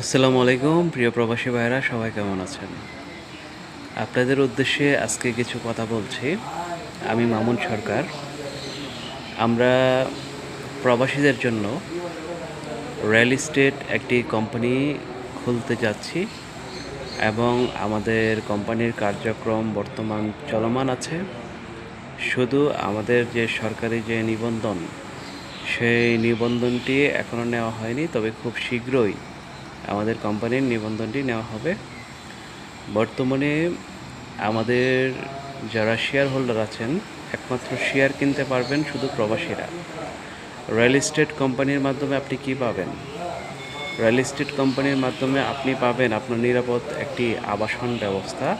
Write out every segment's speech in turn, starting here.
আসসালামু আলাইকুম, প্রিয় প্রবাসী ভাইরা সবাই কেমন আছেন? আপনাদের উদ্দেশ্যে আজকে কিছু কথা বলছি। আমি মামুন সরকার। আমরা প্রবাসীদের জন্য রিয়েল এস্টেট একটি কোম্পানি খুলতে যাচ্ছি এবং আমাদের কোম্পানির কার্যক্রম বর্তমান চলমান আছে। শুধু আমাদের যে সরকারি যে নিবন্ধন, সেই নিবন্ধনটি এখনও নেওয়া হয়নি, তবে খুব শীঘ্রই আমাদের কোম্পানির নিবন্ধনটি নেওয়া হবে। বর্তমানে আমাদের যারা শেয়ার হোল্ডার আছেন, একমাত্র শেয়ার কিনতে পারবেন শুধু প্রবাসীরা। রিয়েল এস্টেট কোম্পানির মাধ্যমে আপনি কি পাবেন? রিয়েল এস্টেট কোম্পানির মাধ্যমে আপনি পাবেন আপনার নিরাপদ একটি আবাসন ব্যবস্থা,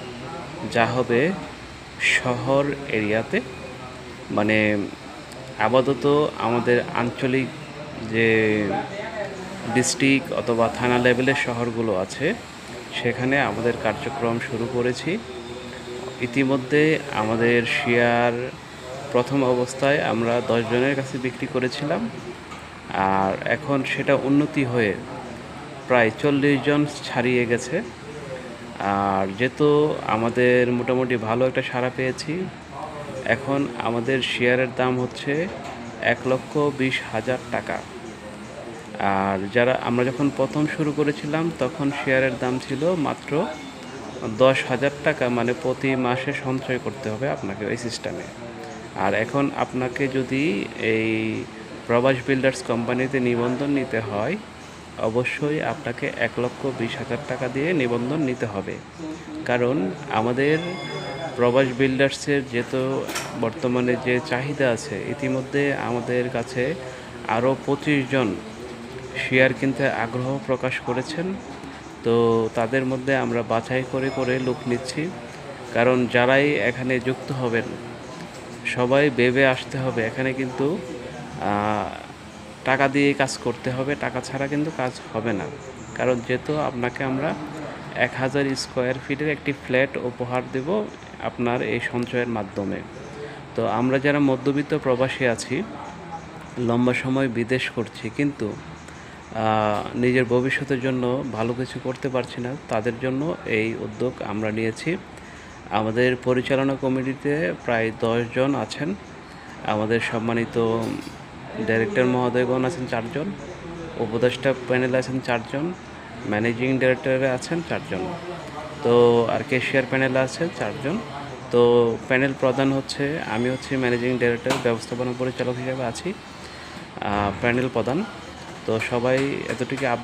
যা হবে শহর এরিয়াতে। মানে আপাতত আমাদের আঞ্চলিক যে ডিস্ট্রিক্ট অথবা থানা লেভেলের শহরগুলো আছে। সেখানে আমাদের কার্যক্রম শুরু করেছি। ইতিমধ্যে আমাদের শেয়ার প্রথম অবস্থায় আমরা জনের কাছে বিক্রি করেছিলাম। আর এখন সেটা উন্নতি হয়ে প্রায় চল্লিশ জন ছাড়িয়ে গেছে। আর যেহেতু আমাদের মোটামুটি ভালো একটা সাড়া পেয়েছি, এখন আমাদের শেয়ারের দাম হচ্ছে এক লক্ষ বিশ হাজার টাকা। আর যারা আমরা যখন প্রথম শুরু করেছিলাম, তখন শেয়ারের দাম ছিল মাত্র দশ হাজার টাকা মানে প্রতি মাসে সঞ্চয় করতে হবে আপনাকে ওই সিস্টেমে। আর এখন আপনাকে যদি এই প্রবাস বিল্ডার্স কোম্পানিতে নিবন্ধন নিতে হয়, অবশ্যই আপনাকে এক লক্ষ বিশ হাজার টাকা দিয়ে নিবন্ধন নিতে হবে। কারণ আমাদের প্রবাস বিল্ডার্সের যেহেতু বর্তমানে যে চাহিদা আছে, ইতিমধ্যে আমাদের কাছে আরও পঁচিশ জন শেয়ার কিনতে আগ্রহ প্রকাশ করেছেন। তো তাদের মধ্যে আমরা বাছাই করে করে লোক নিচ্ছি। কারণ যারাই এখানে যুক্ত হবেন, সবাই ভেবে আসতে হবে এখানে কিন্তু টাকা দিয়ে কাজ করতে হবে, টাকা ছাড়া কিন্তু কাজ হবে না। কারণ যেহেতু আপনাকে আমরা এক হাজার স্কোয়ার ফিটের একটি ফ্ল্যাট উপহার দেব আপনার এই সঞ্চয়ের মাধ্যমে। তো আমরা যারা মধ্যবিত্ত প্রবাসী আছি, লম্বা সময় বিদেশ করছি, কিন্তু নিজের ভবিষ্যতের জন্য ভালো কিছু করতে পারছি না। তাদের জন্য এই উদ্যোগ আমরা নিয়েছি। আমাদের পরিচালনা কমিটিতে প্রায় জন আছেন। আমাদের সম্মানিত ডাইরেক্টর মহোদয়গণ আছেন চারজন। উপদেষ্টা প্যানেলে আছেন চারজন। ম্যানেজিং ডাইরেক্টরে আছেন চারজন। তো আর কেশিয়ার প্যানেলে আছে চারজন। তো প্যানেল প্রধান হচ্ছে, আমি হচ্ছে ম্যানেজিং ডিরেক্টর ব্যবস্থাপনা পরিচালক হিসেবে আছি। প্যানেল প্রধান। তো সবাই এতটুকু আপ